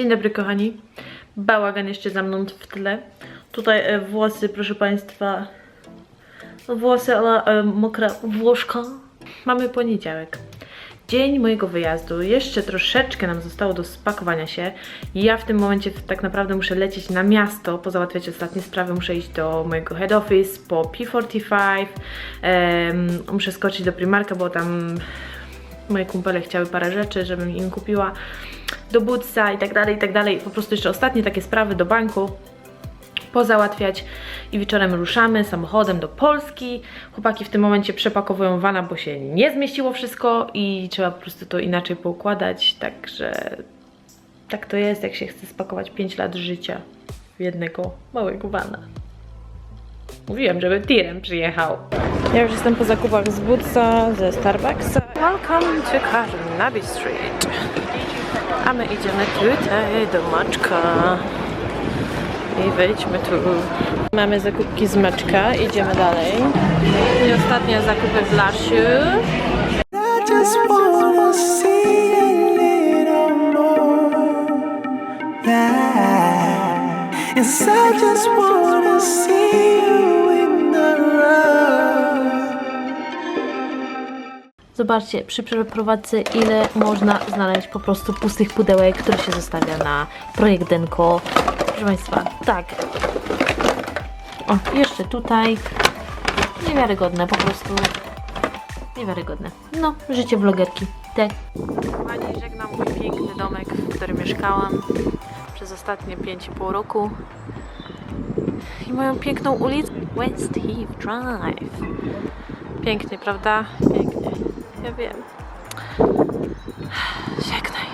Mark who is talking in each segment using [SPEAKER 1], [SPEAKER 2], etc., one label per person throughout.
[SPEAKER 1] Dzień dobry kochani. Bałagan jeszcze za mną w tle. Tutaj e, włosy, proszę Państwa. Włosy, ale e, mokra włożka. Mamy poniedziałek. Dzień mojego wyjazdu. Jeszcze troszeczkę nam zostało do spakowania się. Ja w tym momencie tak naprawdę muszę lecieć na miasto, pozałatwiać ostatnie sprawy. Muszę iść do mojego head office po P45. Em, muszę skoczyć do Primarka, bo tam moje kumpele chciały parę rzeczy, żebym im kupiła do Bootsa i tak dalej, i tak dalej. Po prostu jeszcze ostatnie takie sprawy do banku pozałatwiać i wieczorem ruszamy samochodem do Polski. Chłopaki w tym momencie przepakowują wana, bo się nie zmieściło wszystko i trzeba po prostu to inaczej poukładać, także tak to jest, jak się chce spakować 5 lat życia w jednego małego wana. Mówiłem, żeby tirem przyjechał. Ja już jestem po zakupach z Bootsa, ze Starbucksa. Welcome to Carnaby Street. A my idziemy tutaj do Maczka. I wejdźmy tu. Mamy zakupki z Maczka, idziemy dalej. I ostatnie zakupy w Lasiu.
[SPEAKER 2] I just wanna see a little more. Yeah. Yes, I just wanna see you
[SPEAKER 1] Zobaczcie, przy przeprowadzce ile można znaleźć po prostu pustych pudełek, które się zostawia na projekt Denko. Proszę Państwa, tak. O, jeszcze tutaj. Niewiarygodne, po prostu. Niewiarygodne. No, życie vlogerki. Tak. Pani, żegnam mój piękny domek, w którym mieszkałam przez ostatnie 5,5 roku. I moją piękną ulicę West Heath Drive. Pięknie, prawda? Ja wiem. Żegnaj.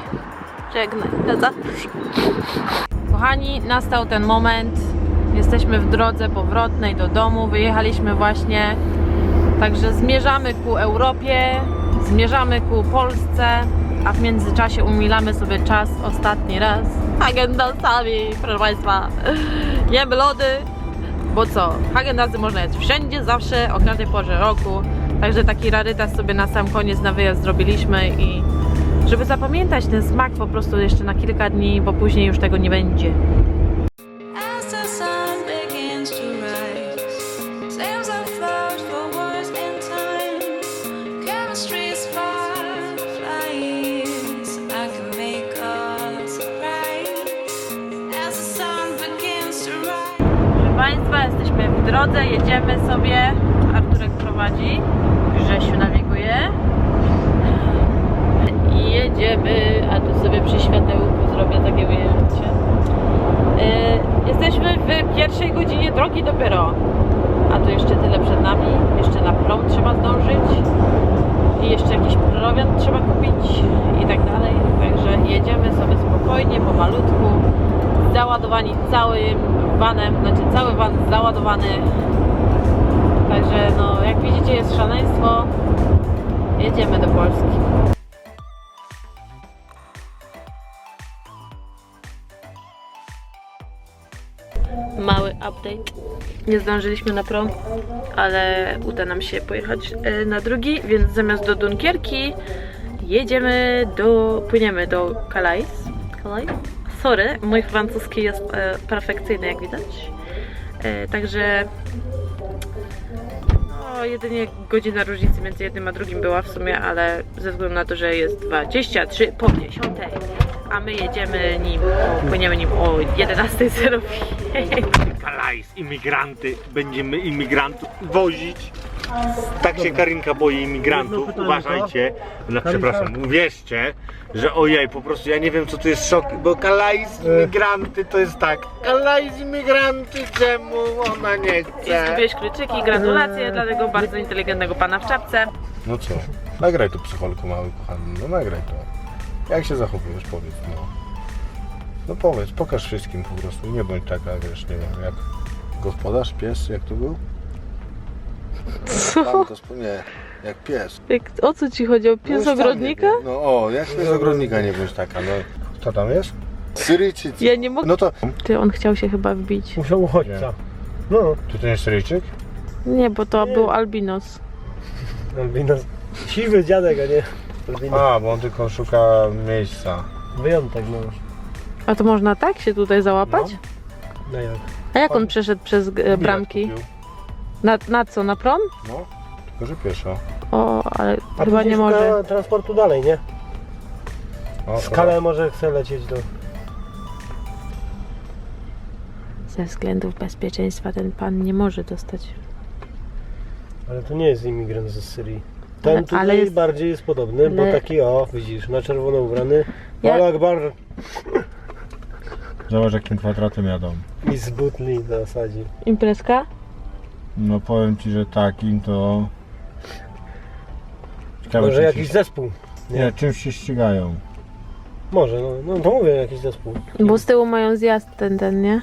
[SPEAKER 1] Żegnaj. Na zawsze. Kochani, nastał ten moment. Jesteśmy w drodze powrotnej do domu. Wyjechaliśmy właśnie. Także zmierzamy ku Europie, zmierzamy ku Polsce, a w międzyczasie umilamy sobie czas ostatni raz. Agendasami, proszę Państwa. Jemy lody, bo co? Hagendasy można jeść wszędzie, zawsze, o każdej porze roku. Także taki rarytas sobie na sam koniec na wyjazd zrobiliśmy i żeby zapamiętać ten smak po prostu jeszcze na kilka dni, bo później już tego nie będzie. Państwa, jesteśmy w drodze, jedziemy sobie. Arturek prowadzi, Grzesiu nawiguje. I jedziemy, a tu sobie przy światełku zrobię takie ujęcie. Yy, jesteśmy w pierwszej godzinie drogi dopiero. A tu jeszcze tyle przed nami. Jeszcze na prom trzeba zdążyć. I jeszcze jakiś prowiant trzeba kupić i tak dalej. Także jedziemy sobie spokojnie, pomalutku. Załadowani całym vanem, znaczy cały van załadowany. Także no, jak widzicie jest szaleństwo. Jedziemy do Polski. Mały update. Nie zdążyliśmy na prom, ale uda nam się pojechać e, na drugi, więc zamiast do Dunkierki jedziemy do, płyniemy do Calais. Calais? Sorry, mój francuski jest e, perfekcyjny jak widać. E, także no, jedynie godzina różnicy między jednym a drugim była w sumie, ale ze względu na to, że jest 23 po 10, a my jedziemy nim, płyniemy nim o 11.05.
[SPEAKER 3] Kalajs, imigranty, będziemy imigrantów wozić. Tak się Karinka boi imigrantów, uważajcie. No przepraszam, uwierzcie, że ojej, po prostu ja nie wiem co to jest szok, bo Kalajs, imigranty to jest tak. Kalajs, imigranty, czemu ona nie
[SPEAKER 1] I
[SPEAKER 3] chce?
[SPEAKER 1] zgubiłeś kluczyki, gratulacje dla tego bardzo inteligentnego pana w czapce.
[SPEAKER 4] No co? Nagraj to psycholku mały kochany, no nagraj to. Jak się zachowujesz, powiedz, no. No powiedz, pokaż wszystkim po prostu, nie bądź taka, wiesz, nie wiem, jak gospodarz, pies, jak to był? Co? Nie, jak pies.
[SPEAKER 1] Jak, o co ci chodzi? O pies
[SPEAKER 4] No, tam
[SPEAKER 1] ogrodnika?
[SPEAKER 4] nie. No o, jak pies ogrodnika nie bądź taka, no. Kto tam jest? Syryjczycy.
[SPEAKER 1] Ja nie mogę.
[SPEAKER 4] No to...
[SPEAKER 1] Ty, on chciał się chyba wbić.
[SPEAKER 3] Musiał uchodźca. No,
[SPEAKER 4] Czy to nie Syryjczyk?
[SPEAKER 1] Nie, bo to był albinos.
[SPEAKER 5] Albinos. Siwy dziadek, a nie
[SPEAKER 4] A, bo on tylko szuka miejsca.
[SPEAKER 5] Wyjątek, no.
[SPEAKER 1] A to można tak się tutaj załapać?
[SPEAKER 5] No jak?
[SPEAKER 1] A jak on przeszedł przez e,
[SPEAKER 4] Bilet
[SPEAKER 1] bramki?
[SPEAKER 4] kupił.
[SPEAKER 1] Na, na co? Na prom?
[SPEAKER 4] No, tylko że pieszo.
[SPEAKER 1] O, ale
[SPEAKER 5] A
[SPEAKER 1] chyba
[SPEAKER 5] później
[SPEAKER 1] nie
[SPEAKER 5] szuka
[SPEAKER 1] może.
[SPEAKER 5] transportu dalej, nie?
[SPEAKER 4] O,
[SPEAKER 5] Skalę może chce lecieć do...
[SPEAKER 1] Ze względów bezpieczeństwa ten pan nie może dostać.
[SPEAKER 5] Ale to nie jest imigrant ze Syrii. Ten
[SPEAKER 1] Ale-
[SPEAKER 5] tutaj
[SPEAKER 1] ale jest-
[SPEAKER 5] bardziej jest podobny, bo
[SPEAKER 1] ale-
[SPEAKER 5] taki o, widzisz, na czerwono ubrany.
[SPEAKER 1] Ja-
[SPEAKER 5] Ja... Akbar
[SPEAKER 4] Zobacz jakim kwadratem jadą.
[SPEAKER 5] i z butli zasadzi.
[SPEAKER 1] Imprezka?
[SPEAKER 4] No powiem ci, że takim to... Ciekawe,
[SPEAKER 5] Może
[SPEAKER 4] czym
[SPEAKER 5] jakiś
[SPEAKER 4] się...
[SPEAKER 5] zespół.
[SPEAKER 4] Nie, czymś się ścigają.
[SPEAKER 5] Może, no, no to mówię, jakiś zespół.
[SPEAKER 1] Bo z tyłu mają zjazd ten, ten, nie?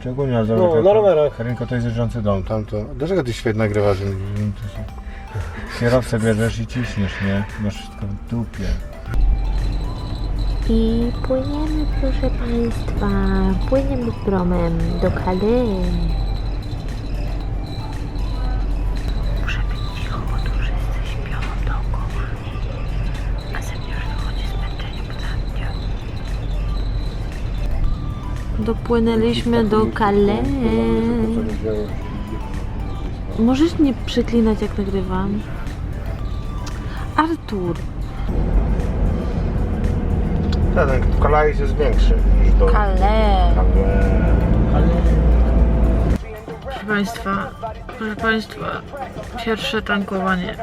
[SPEAKER 4] Szczególnie na
[SPEAKER 5] No, na rowerach.
[SPEAKER 4] Karynko, to jest jeżdżący dom, tam to... Dlaczego ty świetnie nagrywasz? że- że to się- Kierowcę bierzesz i ciśniesz, nie? Masz wszystko w dupie.
[SPEAKER 6] I płyniemy, proszę Państwa, płyniemy promem do Calais. Muszę być cicho, bo tu wszyscy śpią dookoła. A ze mnie już wychodzi zmęczenie poza
[SPEAKER 1] Dopłynęliśmy do Calais. Możesz nie przeklinać jak nagrywam? Artur,
[SPEAKER 4] Ten kolajs jest większy niż do...
[SPEAKER 1] Calais.
[SPEAKER 4] Ale...
[SPEAKER 1] Proszę Państwa, proszę Państwa, pierwsze tankowanie.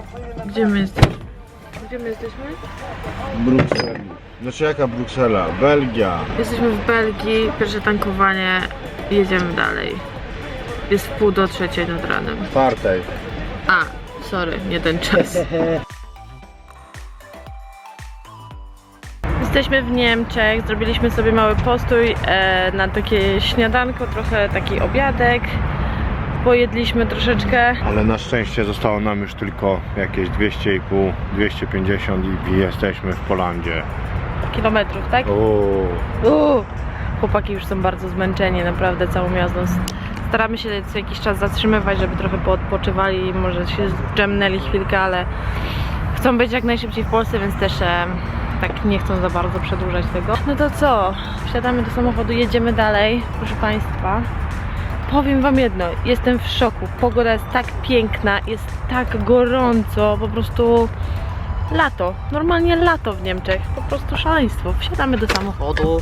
[SPEAKER 1] Gdzie my jesteśmy? Gdzie my jesteśmy?
[SPEAKER 4] Brukseli. Znaczy jaka Bruksela? Belgia.
[SPEAKER 1] Jesteśmy w Belgii, pierwsze tankowanie, jedziemy dalej. Jest w pół do trzeciej nad ranem.
[SPEAKER 4] Czwartej.
[SPEAKER 1] A, sorry, nie ten czas. Jesteśmy w Niemczech, zrobiliśmy sobie mały postój e, na takie śniadanko, trochę taki obiadek. Pojedliśmy troszeczkę.
[SPEAKER 4] Ale na szczęście zostało nam już tylko jakieś 200,5, 250 i jesteśmy w Polandzie.
[SPEAKER 1] kilometrów, tak?
[SPEAKER 4] Uuu.
[SPEAKER 1] Uuu, chłopaki już są bardzo zmęczeni, naprawdę całą jazdą. Staramy się co jakiś czas zatrzymywać, żeby trochę poodpoczywali, może się dżemnęli chwilkę, ale chcą być jak najszybciej w Polsce, więc też e, tak nie chcą za bardzo przedłużać tego. No to co? Wsiadamy do samochodu, jedziemy dalej, proszę Państwa. Powiem Wam jedno, jestem w szoku. Pogoda jest tak piękna, jest tak gorąco, po prostu lato. Normalnie lato w Niemczech. Po prostu szaleństwo. Wsiadamy do samochodu.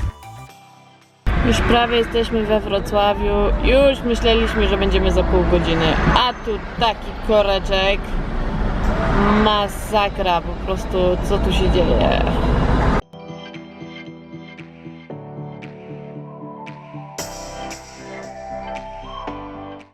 [SPEAKER 1] Już prawie jesteśmy we Wrocławiu. Już myśleliśmy, że będziemy za pół godziny. A tu taki koreczek. Masakra po prostu, co tu się dzieje.